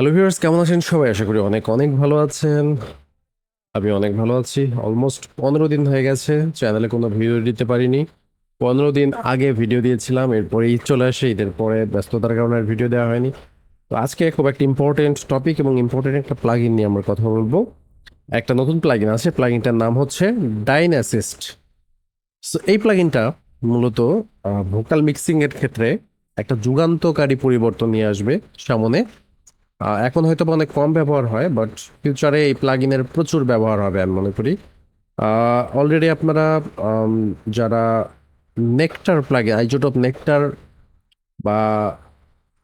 Hello viewers কেমন আছেন? সবাই আশা করি অনেক অনেক ভালো আছেন। আমি অনেক ভালো আছি। অলমোস্ট পনেরো দিন হয়ে গেছে চ্যানেলে কোনো ভিডিও দিতে পারিনি। পনেরো দিন আগে ভিডিও দিয়েছিলাম এরপরে চলে আসে ঈদের পরে ব্যস্ততার কারণে আর ভিডিও দেওয়া হয়নি। তো আজকে খুব একটা ইম্পর্টেন্ট টপিক এবং ইম্পর্টেন্ট একটা প্লাগইন নিয়ে আমরা কথা বলব। একটা নতুন প্লাগইন আছে প্লাগইনটার নাম হচ্ছে ডাইন অ্যাসিস্ট সো এই প্লাগইনটা মূলত ভোকাল মিক্সিংয়ের ক্ষেত্রে একটা যুগান্তকারী পরিবর্তন নিয়ে আসবে সামনে। এখন হয়তো অনেক কম ব্যবহার হয় বাট ফিউচারে এই প্লাগইনের প্রচুর ব্যবহার হবে আমি মনে করি। অলরেডি আপনারা যারা নেকটার প্লাগইন আইজোটপ নেকটার বা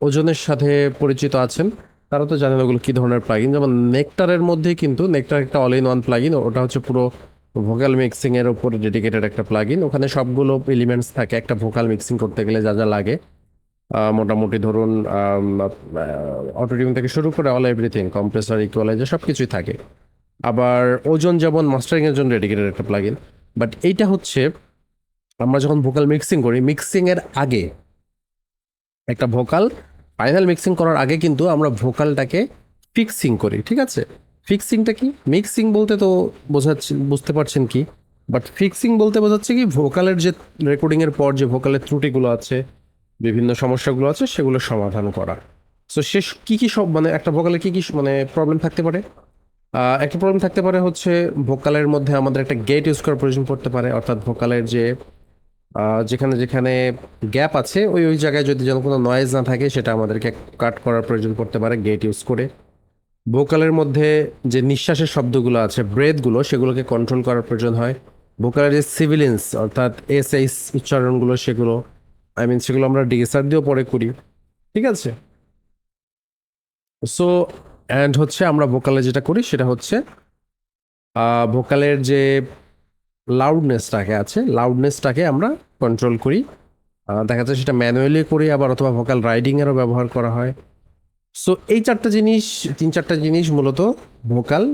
ওজনের সাথে পরিচিত আছেন, তারা তো জানেন ওগুলো কী ধরনের প্লাগইন যেমন নেকটারের মধ্যে কিন্তু নেকটার একটা অল ইন ওয়ান প্লাগইন ওটা হচ্ছে পুরো ভোকাল মিক্সিংয়ের ওপর ডেডিকেটেড একটা প্লাগইন ওখানে সবগুলো এলিমেন্টস থাকে, একটা ভোকাল মিক্সিং করতে গেলে যা যা লাগে। মোটামুটি ধরুন অটোটিউন থেকে শুরু করে অল এভরিথিং কম্প্রেসার ইকুয়ালাইজার সব কিছুই থাকে। আবার ওজন যেমন মাস্টারিং এর জন্য ডেডিকেটেড একটা প্লাগইন বাট এইটা হচ্ছে আমরা যখন ভোকাল মিক্সিং করি মিক্সিংয়ের আগে একটা ভোকাল ফাইনাল মিক্সিং করার আগে কিন্তু আমরা ভোকালটাকে ফিক্সিং করি, ঠিক আছে? ফিক্সিংটা কি? মিক্সিং বলতে তো বোঝাচ্ছি, বুঝতে পারছেন কি? বাট ফিক্সিং বলতে বোঝাচ্ছে কি ভোকালের যে রেকর্ডিংয়ের পর যে ভোকালের ত্রুটিগুলো আছে বিভিন্ন সমস্যাগুলো আছে, সেগুলো সমাধান করা। সো সে কি কি সব মানে একটা ভোকালে কি কি মানে প্রবলেম থাকতে পারে? একটা প্রবলেম থাকতে পারে হচ্ছে ভোকালের মধ্যে আমাদের একটা গেট ইউজ করার প্রয়োজন পড়তে পারে, অর্থাৎ ভোকালের যে যেখানে যেখানে গ্যাপ আছে, ওই ওই জায়গায় যদি যেন কোনো নয়েজ না থাকে, সেটা আমাদেরকে কাট করার প্রয়োজন পড়তে পারে গেট ইউজ করে। ভোকালের মধ্যে যে নিঃশ্বাসের শব্দগুলো আছে ব্রেথগুলো সেগুলোকে কন্ট্রোল করার প্রয়োজন হয়। ভোকালের যে সিভিলেন্স অর্থাৎ এস এইস উচ্চারণগুলো সেগুলো আই মিন সেগুলো আমরা ডিএসআর দিয়েও পরে করি। ঠিক আছে? সো অ্যান্ড হচ্ছে আমরা ভোকালে যেটা করি, সেটা হচ্ছে ভোকালের যে লাউডনেসটাকে আছে লাউডনেসটাকে আমরা কন্ট্রোল করি। দেখা যাচ্ছে সেটা ম্যানুয়ালি করি, আবার অথবা ভোকাল রাইডিংয়েরও ব্যবহার করা হয়। সো এই চারটা জিনিস, তিন চারটা জিনিস মূলত ভোকাল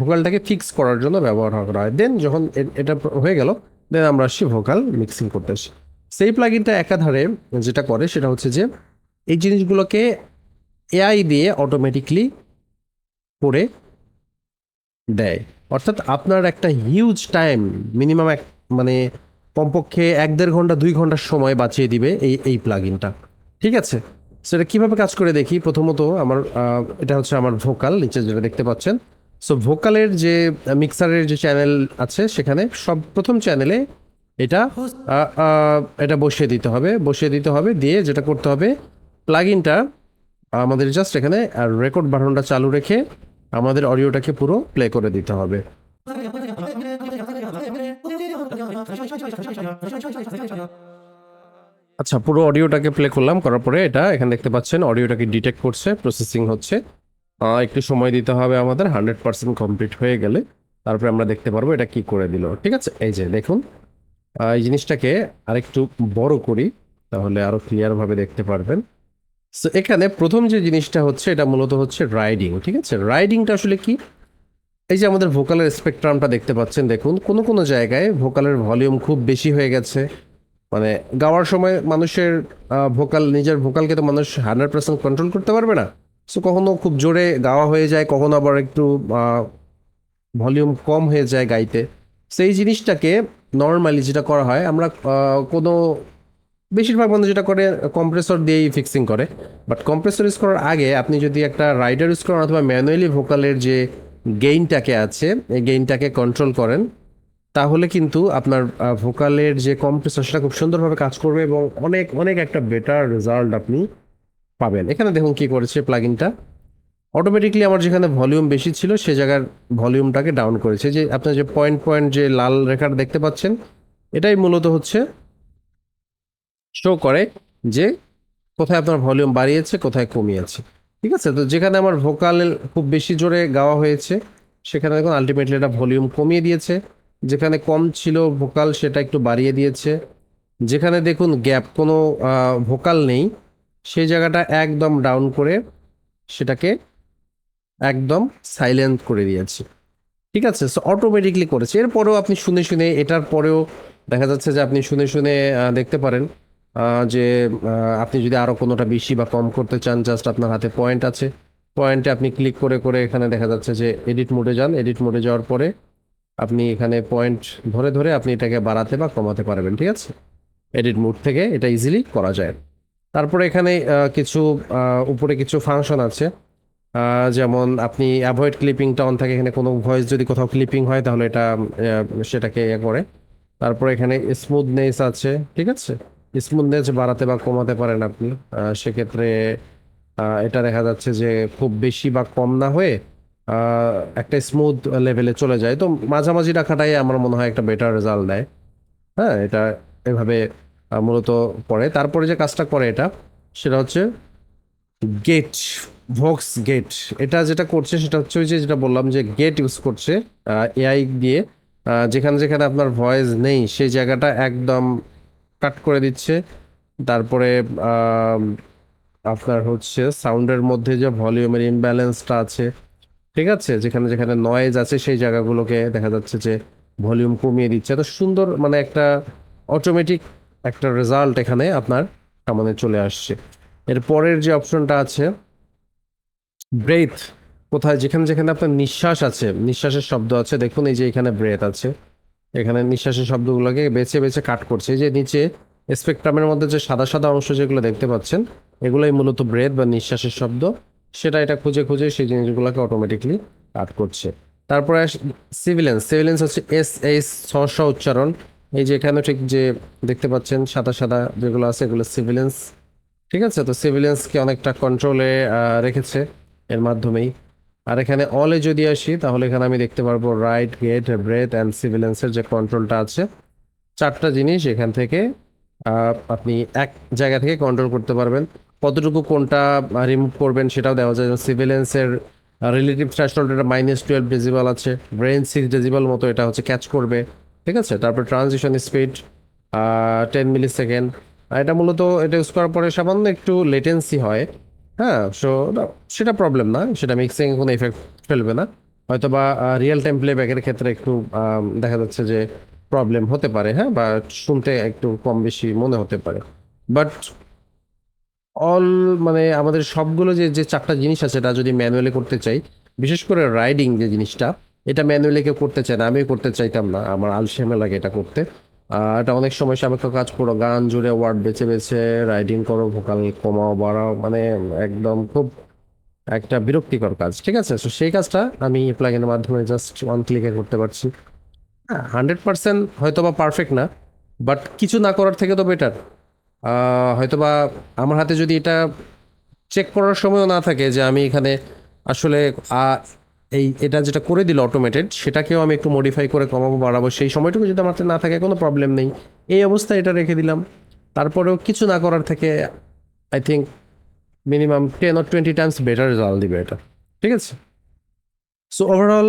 ভোকালটাকে ফিক্স করার জন্য ব্যবহার করা হয়। দেন যখন এটা হয়ে গেল দেন আমরা আসছি ভোকাল মিক্সিং করতে আসি। সেই প্লাগিনটা একাধারে যেটা করে সেটা হচ্ছে যে এই জিনিসগুলোকে এআই দিয়ে অটোমেটিকলি করে দেয়। অর্থাৎ আপনার একটা হিউজ টাইম মিনিমাম এক মানে কমপক্ষে এক দেড় ঘণ্টা, দুই ঘণ্টার সময় বাঁচিয়ে দিবে এই এই প্লাগিনটা ঠিক আছে? সেটা কীভাবে কাজ করে দেখি? প্রথমত আমার এটা হচ্ছে আমার ভোকাল নিচে যেটা দেখতে পাচ্ছেন। সো ভোকালের যে মিক্সারের যে চ্যানেল আছে সেখানে সব, প্রথম চ্যানেলে এটা এটা বসিয়ে দিতে হবে, বসিয়ে দিতে হবে, দিয়ে যেটা করতে হবে প্লাগইনটা আমাদের জাস্ট এখানে রেকর্ড বাটনটা চালু রেখে আমাদের অডিওটাকে পুরো প্লে করে দিতে হবে। আচ্ছা পুরো অডিওটাকে প্লে করলাম, করার পরে এটা, এখানে দেখতে পাচ্ছেন অডিওটাকে ডিটেক্ট করছে প্রসেসিং হচ্ছে। একটু সময় দিতে হবে আমাদের হান্ড্রেড পার্সেন্ট কমপ্লিট হয়ে গেলে, তারপরে আমরা দেখতে পারব এটা কি করে দিল, ঠিক আছে? এই যে, দেখুন এই জিনিসটাকে আরেকটু বড় করি, তাহলে আরও ক্লিয়ার ভাবে দেখতে পারবেন। সো এখানে প্রথম যে জিনিসটা হচ্ছে, এটা মূলত হচ্ছে রাইডিং ঠিক আছে? রাইডিংটা আসলে কি? এই যে আমাদের ভোকালের স্পেকট্রামটা দেখতে পাচ্ছেন, দেখুন, কোনো কোনো জায়গায় ভোকালের ভলিউম খুব বেশি হয়ে গেছে। মানে গাওয়ার সময় মানুষের ভোকাল নিজের ভোকালকে তো মানুষ হান্ড্রেড পার্সেন্ট কন্ট্রোল করতে পারবে না। সো কখনো খুব জোরে গাওয়া হয়ে যায়, কখনো আবার একটু ভলিউম কম হয়ে যায় গাইতে। সেই জিনিসটাকে নর্মালি যেটা করা হয়, আমরা কোনো বেশিরভাগ মানুষ যেটা করে কম্প্রেসর দিয়েই ফিক্সিং করে। বাট কম্প্রেসর ইউজ করার আগে আপনি যদি একটা রাইডার ইউজ করেন অথবা ম্যানুয়ালি ভোকালের যে গেইনটাকে আছে, এই গেইনটাকে কন্ট্রোল করেন, তাহলে কিন্তু আপনার ভোকালের যে কম্প্রেসর সেটা খুব সুন্দরভাবে কাজ করবে এবং অনেক অনেক একটা বেটার রেজাল্ট আপনি পাবেন। এখানে দেখুন কি করেছে প্লাগইনটা অটোমেটিকলি আমার যেখানে ভলিউম বেশি ছিল, সে জায়গার ভলিউমটাকে ডাউন করেছে। যে আপনার যে পয়েন্ট পয়েন্ট যে লাল রেখাটা দেখতে পাচ্ছেন, এটাই মূলত হচ্ছে শো করে যে কোথায় আপনার ভলিউম বাড়িয়েছে, কোথায় কমিয়েছে। ঠিক আছে? তো যেখানে আমার ভোকাল খুব বেশি জোরে গাওয়া হয়েছে, সেখানে দেখুন আলটিমেটলি এটা ভলিউম কমিয়ে দিয়েছে। যেখানে কম ছিল ভোকাল সেটা একটু বাড়িয়ে দিয়েছে। যেখানে দেখুন গ্যাপ কোনো ভোকাল নেই, সেই জায়গাটা একদম ডাউন করে সেটাকে একদম সাইলেন্ট করে দিয়েছে। ঠিক আছে? সো অটোমেটিকলি করেছে। এরপরেও আপনি শুনে শুনে, এটার পরেও দেখা যাচ্ছে যে আপনি শুনে শুনে দেখতে পারেন যে আপনি যদি আরও কোনোটা বেশি বা কম করতে চান জাস্ট আপনার হাতে পয়েন্ট আছে। পয়েন্টে আপনি ক্লিক করে করে এখানে দেখা যাচ্ছে যে এডিট মোডে যান। এডিট মোডে যাওয়ার পরে আপনি এখানে পয়েন্ট ধরে ধরে আপনি এটাকে বাড়াতে বা কমাতে পারবেন। ঠিক আছে? এডিট মোড থেকে এটা ইজিলি করা যায়। তারপরে এখানে কিছু উপরে কিছু ফাংশন আছে। যেমন আপনি অ্যাভয়েড ক্লিপিংটা অন থাকে, এখানে কোনো ভয়েস যদি কোথাও ক্লিপিং হয়, তাহলে এটা সেটাকে ইয়ে করে। তারপরে এখানে স্মুথনেস আছে, ঠিক আছে? স্মুথনেস বাড়াতে বা কমাতে পারেন আপনি। সেক্ষেত্রে এটা দেখা যাচ্ছে যে খুব বেশি বা কম না হয়ে একটা স্মুথ লেভেলে চলে যায়। তো মাঝামাঝি রাখাটাই আমার মনে হয় একটা বেটার রেজাল্ট দেয়। হ্যাঁ এটা এভাবে মূলত পড়ে তারপরে যে কাজটা করে এটা, সেটা হচ্ছে গেট ভক্স গেট এটা যেটা করছে, সেটা হচ্ছে ওই যে যেটা বললাম যে গেট ইউজ করছে এআই দিয়ে। যেখানে যেখানে আপনার ভয়েস নেই, সেই জায়গাটা একদম কাট করে দিচ্ছে। তারপরে আপনার হচ্ছে সাউন্ডের মধ্যে যে ভলিউমের ইমব্যালেন্সটা আছে, ঠিক আছে? যেখানে যেখানে নয়েজ আছে, সেই জায়গাগুলোকে দেখা যাচ্ছে যে ভলিউম কমিয়ে দিচ্ছে। এত সুন্দর মানে একটা অটোমেটিক একটা রেজাল্ট এখানে আপনার সামনে চলে আসছে। এর পরের যে অপশনটা আছে ব্রেথ কোথায় যেখানে যেখানে আপনার নিঃশ্বাস আছে, নিঃশ্বাসের শব্দ আছে, দেখুন এই যে এখানে ব্রেথ আছে, এখানে নিঃশ্বাসের শব্দগুলোকে বেছে বেছে কাট করছে, এই যে নিচে স্পেকট্রামের মধ্যে যে সাদা সাদা অংশ যেগুলো দেখতে পাচ্ছেন, এগুলোই মূলত ব্রেথ বা নিঃশ্বাসের শব্দ, সেটা এটা খুঁজে খুঁজে সেই জিনিসগুলোকে অটোমেটিকলি কাট করছে। তারপরে সিভিলেন্স সিভিলেন্স হচ্ছে এস এস সহসা উচ্চারণ, এই যে এখানে ঠিক যে দেখতে পাচ্ছেন সাদা সাদা যেগুলো আছে, এগুলো সিভিলেন্স ঠিক আছে? তো সিভিলিয়ান্সকে অনেকটা কন্ট্রোলে রেখেছে এর মাধ্যমেই। আর এখানে অলে যদি আসি, তাহলে এখানে আমি দেখতে পারব রাইট গেট ব্রেথ অ্যান্ড সিভিলেন্সের যে কন্ট্রোলটা আছে, চারটা জিনিস এখান থেকে আপনি এক জায়গা থেকে কন্ট্রোল করতে পারবেন। কতটুকু কোনটা রিমুভ করবেন সেটাও দেওয়া যায় সিভিলেন্সের রিলেটিভ থ্রেশহোল্ড এটা মাইনাস টুয়েলভ ডেজিবাল আছে। ব্রেন সিক্স ডেজিবাল মতো এটা হচ্ছে ক্যাচ করবে। ঠিক আছে? তারপর transition speed ten millisecond এটা মূলত এটা ইউজ করার পরে সামান্য একটু লেটেন্সি হয়। হ্যাঁ সো সেটা প্রবলেম না, সেটা মিক্সিং কোনো এফেক্ট ফেলবে না। হয়তো বা রিয়েল টাইম প্লেব্যাকের ক্ষেত্রে একটু দেখা যাচ্ছে যে প্রবলেম হতে পারে হ্যাঁ বা শুনতে একটু কম বেশি মনে হতে পারে। বাট অল মানে আমাদের সবগুলো যে যে চারটা জিনিস আছে, এটা যদি ম্যানুয়ালি করতে চাই, বিশেষ করে রাইডিং যে জিনিসটা, এটা ম্যানুয়ালি কেউ করতে চায় না, আমিও করতে চাইতাম না, আমার আলসেমে লাগে এটা করতে। এটা অনেক সময় সাপেক্ষ কাজ করো গান জুড়ে ওয়ার্ড বেছে বেছে রাইডিং করো ভোকাল কমাও, বাড়াও মানে একদম খুব একটা বিরক্তিকর কাজ, ঠিক আছে? তো সেই কাজটা আমি প্লাগিনের মাধ্যমে জাস্ট ওয়ান ক্লিকে করতে পারছি। হ্যাঁ হান্ড্রেড পার্সেন্ট হয়তো বা পারফেক্ট না বাট কিছু না করার থেকে তো বেটার হয়তো বা আমার হাতে যদি এটা চেক করার সময়ও না থাকে যে আমি এখানে আসলে এই এটা যেটা করে দিল অটোমেটেড সেটাকেও আমি একটু মডিফাই করে কমাবো বাড়াবো সেই সময়টুকু যদি আমার না থাকে কোনো প্রবলেম নেই। এই অবস্থায় এটা রেখে দিলাম। তারপরেও কিছু না করার থেকে I think minimum ten or twenty times better result দিবে এটা। ঠিক আছে? সো ওভারঅল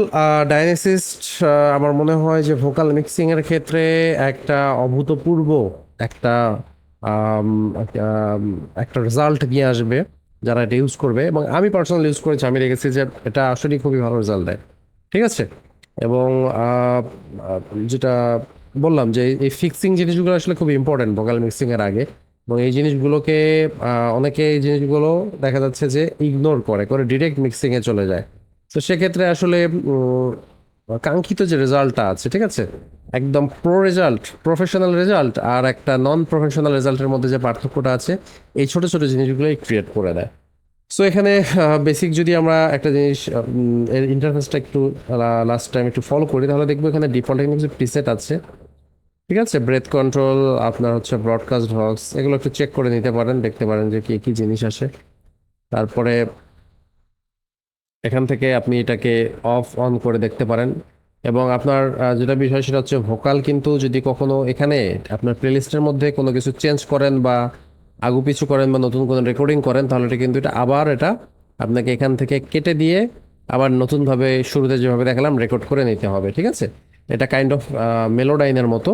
ডাইনেসিস্ট আমার মনে হয় যে ভোকাল মিক্সিংয়ের ক্ষেত্রে একটা অভূতপূর্ব একটা, একটা রেজাল্ট নিয়ে আসবে। যারা এটা ইউজ করবে এবং আমি পার্সোনালি ইউজ করেছি, আমি দেখেছি যে এটা আসলেই খুবই ভালো রেজাল্ট দেয়। ঠিক আছে? এবং যেটা বললাম যে এই ফিক্সিং জিনিসগুলো আসলে খুব ইম্পর্টেন্ট ভোকাল মিক্সিংয়ের আগে। এবং এই জিনিসগুলোকে অনেকে এই জিনিসগুলো দেখা যাচ্ছে যে ইগনোর করে করে ডিরেক্ট মিক্সিংয়ে চলে যায়। তো সেক্ষেত্রে আসলে কাঙ্ক্ষিত যে রেজাল্টটা আছে, ঠিক আছে? একদম প্রো রেজাল্ট প্রফেশনাল রেজাল্ট আর একটা নন প্রফেশনাল রেজাল্টের মধ্যে যে পার্থক্যটা আছে, এই ছোট ছোট জিনিসগুলোই ক্রিয়েট করে দেয়। সো এখানে বেসিক যদি আমরা একটা জিনিস এর ইন্টারফেসটা একটু লাস্ট টাইম একটু ফলো করি, তাহলে দেখব এখানে ডিফল্ট এখানে কিছু প্রিসেট আছে। ঠিক আছে? ব্রেথ কন্ট্রোল আপনার হচ্ছে ব্রডকাস্ট ভক্স এগুলো একটু চেক করে নিতে পারেন, দেখতে পারেন যে কী কী জিনিস আসে। তারপরে, এখান থেকে আপনি এটাকে অফ অন করে দেখতে পারেন। এবং আপনার যেটা বিষয় সেটা হচ্ছে ভোকাল কিন্তু যদি কখনো এখানে আপনার প্লেলিস্টের মধ্যে কোনো কিছু চেঞ্জ করেন বা আগু পিছু করেন বা নতুন কোনো রেকর্ডিং করেন, তাহলে এটা কিন্তু এটা আবার এটা আপনাকে এখান থেকে কেটে দিয়ে আবার নতুনভাবে শুরুতে যেভাবে দেখালাম রেকর্ড করে নিতে হবে, ঠিক আছে? এটা কাইন্ড অফ মেলোডাইনের মতো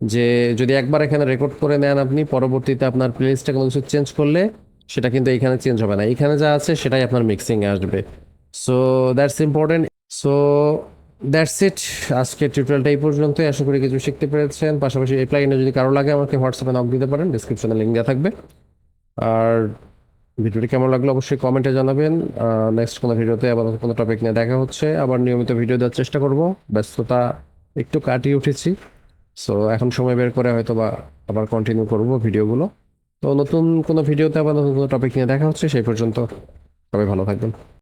যে যদি একবার এখানে রেকর্ড করে নেন আপনি, পরবর্তীতে আপনার প্লেলিস্টে কোনো কিছু চেঞ্জ করলে সেটা কিন্তু এখানে চেঞ্জ হবে না। এখানে যা আছে সেটাই আপনার মিক্সিংয়ে আসবে। So that's important so that's it আজকে টিউটোরিয়ালটা এই পর্যন্তই। আশা করি কিছু শিখতে পেরেছেন। পাশাপাশি এই প্লাগিনে যদি কারও লাগে, আমাকে হোয়াটসঅ্যাপে নক দিতে পারেন। ডিসক্রিপশনে লিঙ্ক দেওয়া থাকবে। আর ভিডিওটি কেমন লাগল অবশ্যই কমেন্টে জানাবেন। নেক্সট কোনো ভিডিওতে আবার কোনো টপিক নিয়ে দেখা হচ্ছে। আবার নিয়মিত ভিডিও দেওয়ার চেষ্টা করব। ব্যস্ততা একটু কাটিয়ে উঠেছি। সো এখন সময় বের করে হয়তো বা আবার কন্টিনিউ করব ভিডিওগুলো। তো নতুন কোনো ভিডিওতে আবার নতুন কোনো টপিক নিয়ে দেখা হচ্ছে, সেই পর্যন্ত সবাই ভালো থাকবেন।